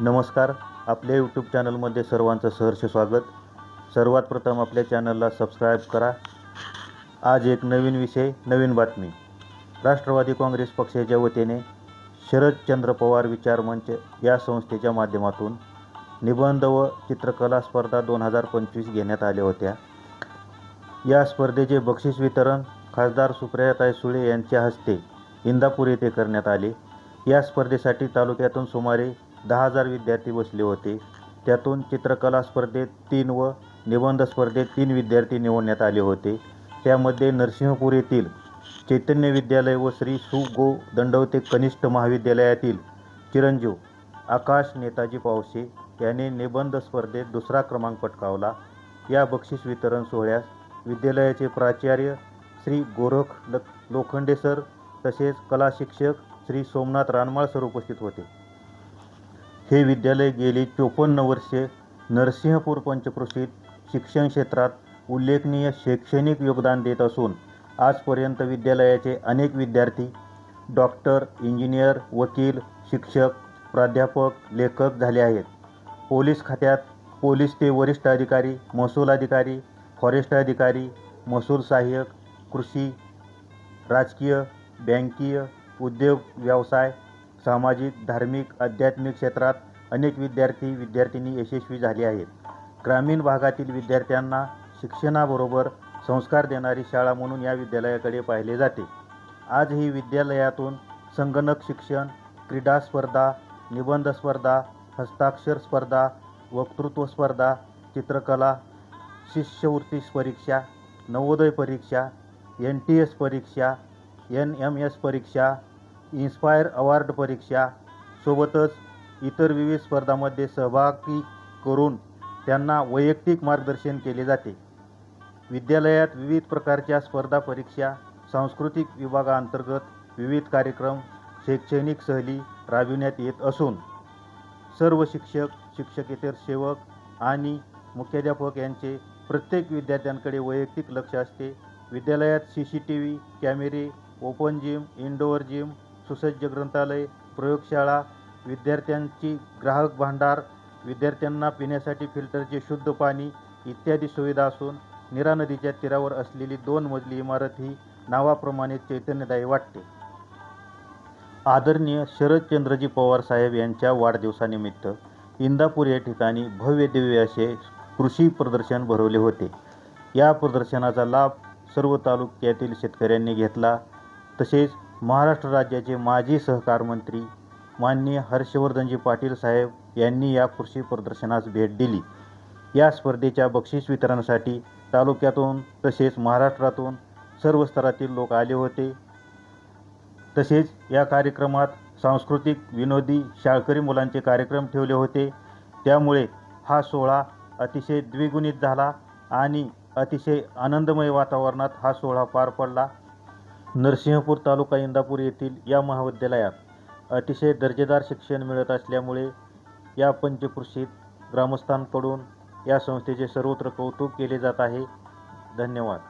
नमस्कार. आपल्या यूट्यूब चॅनलमध्ये सर्वांचं सहर्ष स्वागत. सर्वात प्रथम आपल्या चॅनलला सबस्क्राईब करा. आज एक नवीन विषय नवीन बातमी. राष्ट्रवादी काँग्रेस पक्षाच्या वतीने शरदचंद्र पवार विचार मंच या संस्थेच्या माध्यमातून निबंध व चित्रकला स्पर्धा दोन हजार पंचवीस घेण्यात आल्या होत्या. या स्पर्धेचे बक्षीस वितरण खासदार सुप्रियाताई सुळे यांच्या हस्ते इंदापूर येथे करण्यात आले. या स्पर्धेसाठी तालुक्यातून सुमारे दहा हजार विद्यार्थी बसले होते. त्यातून चित्रकला स्पर्धेत तीन व निबंध स्पर्धेत तीन विद्यार्थी निवडण्यात आले होते. त्यामध्ये नरसिंहपूर येथील चैतन्य विद्यालय व श्री सु. गो. दंडवते कनिष्ठ महाविद्यालयातील चिरंजीव आकाश नेताजी पावसे याने निबंध स्पर्धेत दुसरा क्रमांक पटकावला. या बक्षीस वितरण सोहळ्यास विद्यालयाचे प्राचार्य श्री गोरख ल लोखंडे सर तसेच कला शिक्षक श्री सोमनाथ रानमाळ सर उपस्थित होते. हे विद्यालय गेली चोपन्न वर्षे नरसिंहपूर पंचक्रोशीत शिक्षण क्षेत्रात उल्लेखनीय शैक्षणिक योगदान देत असून आजपर्यंत विद्यालयाचे अनेक विद्यार्थी डॉक्टर इंजिनियर वकील शिक्षक प्राध्यापक लेखक झाले आहेत. पोलीस खात्यात पोलीस ते वरिष्ठ अधिकारी महसूल अधिकारी फॉरेस्ट अधिकारी महसूल सहाय्यक कृषी राजकीय बँकीय उद्योग व्यवसाय सामाजिक धार्मिक आध्यात्मिक क्षेत्रात अनेक विद्यार्थी विद्यार्थिनी यशस्वी झाले आहेत. ग्रामीण भागातील विद्यार्थ्यांना शिक्षणाबरोबर संस्कार देणारी शाळा म्हणून या विद्यालयाकडे पाहिले जाते. आज ही विद्यालयातून संगणक शिक्षण क्रीडा स्पर्धा निबंध स्पर्धा हस्ताक्षर स्पर्धा वक्तृत्व स्पर्धा चित्रकला शिष्यवृत्ती परीक्षा नवोदय परीक्षा एन टी एस परीक्षा एन एम एस परीक्षा इन्स्पायर अवॉर्ड परीक्षा सोबतच इतर विविध स्पर्धांमध्ये सहभागी करून त्यांना वैयक्तिक मार्गदर्शन केले जाते. विद्यालयात विविध प्रकारच्या स्पर्धा परीक्षा सांस्कृतिक विभागाअंतर्गत विविध कार्यक्रम शैक्षणिक सहली राबविण्यात येत असून सर्व शिक्षक शिक्षकेतर सेवक आणि मुख्याध्यापक यांचे प्रत्येक विद्यार्थ्यांकडे वैयक्तिक लक्ष असते. विद्यालयात सी सी टी व्ही कॅमेरे ओपन जिम इनडोअर जिम सुसज्ज ग्रंथालय प्रयोगशाळा विद्यार्थ्यांची ग्राहक भांडार विद्यार्थ्यांना पिण्यासाठी फिल्टरचे शुद्ध पाणी इत्यादी सुविधा असून नीरा नदीच्या तीरावर असलेली दोन मजली इमारत ही नावाप्रमाणे चैतन्यदायी वाटते. आदरणीय शरदचंद्रजी पवार साहेब यांच्या वाढदिवसानिमित्त इंदापूर या ठिकाणी भव्य दिव्य असे कृषी प्रदर्शन भरवले होते. या प्रदर्शनाचा लाभ सर्व तालुक्यातील शेतकऱ्यांनी घेतला. तसेच महाराष्ट्र राज्याचे माजी सहकार मंत्री माननीय हर्षवर्धनजी पाटील साहेब यांनी या कृषी प्रदर्शनास भेट दिली. या स्पर्धेच्या बक्षीस वितरणासाठी तालुक्यातून तसेच महाराष्ट्रातून सर्व स्तरातील लोक आले होते. तसेच या कार्यक्रमात सांस्कृतिक विनोदी शाळकरी मुलांचे कार्यक्रम ठेवले होते. त्यामुळे हा सोहळा अतिशय द्विगुणित झाला आणि अतिशय आनंदमय वातावरणात हा सोहळा पार पडला. नरसिंहपूर तालुका इंदापूर येथील या महाविद्यालयात अतिशय दर्जेदार शिक्षण मिळत असल्यामुळे या पंचकृषीत ग्रामस्थांकडून या संस्थेचे सर्वत्र कौतुक केले जात आहे. धन्यवाद.